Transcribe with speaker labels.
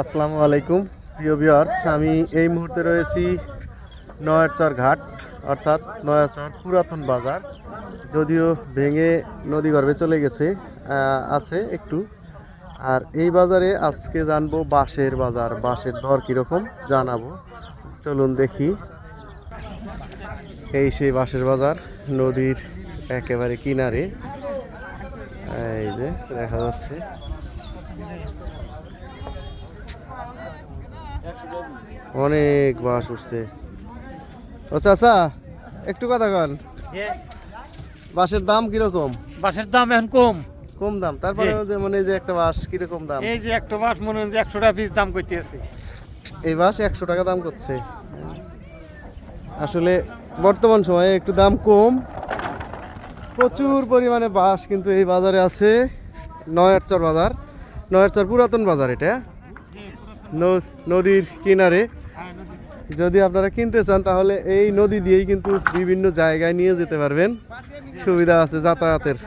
Speaker 1: আসসালামু আলাইকুম। প্রিয় ভিউয়ার্স, আমি এই মুহূর্তে রয়েছি নয়ারচর ঘাট, অর্থাৎ নয়ারচর পুরাতন বাজার, যদিও ভেঙে নদী গর্ভে চলে গেছে আছে একটু। আর এই বাজারে আজকে জানব বাঁশের বাজার, বাঁশের দর কীরকম জানাব। চলুন দেখি। এই সেই বাঁশের বাজার, নদীর একেবারে কিনারে। এই যে, দেখা যাচ্ছে। অনেক বাস উঠছে। ও চাচা একটু কথা কন। বাঁশের দাম কীরকম?
Speaker 2: বাসের দাম এখন কম।
Speaker 1: কম দাম তারপরে যে মানে যে একটা বাঁশ কীরকম দাম?
Speaker 2: এই যে একটা বাস মনে হয় যে একশো টাকা পিস দাম করতেছে
Speaker 1: এই বাঁশ একশো টাকা দাম করছে। আসলে বর্তমান সময়ে একটু দাম কম। প্রচুর পরিমাণে বাঁশ কিন্তু এই বাজারে আছে। নয়ারচর বাজার। নয়ারচর পুরাতন বাজার এটা। নদীর কিনারে। যদি আপনারা কিনতে চান, তাহলে এই নদী দিয়েই কিন্তু বিভিন্ন জায়গায় নিয়ে যেতে পারবেন। সুবিধা আছে যাতায়াতের।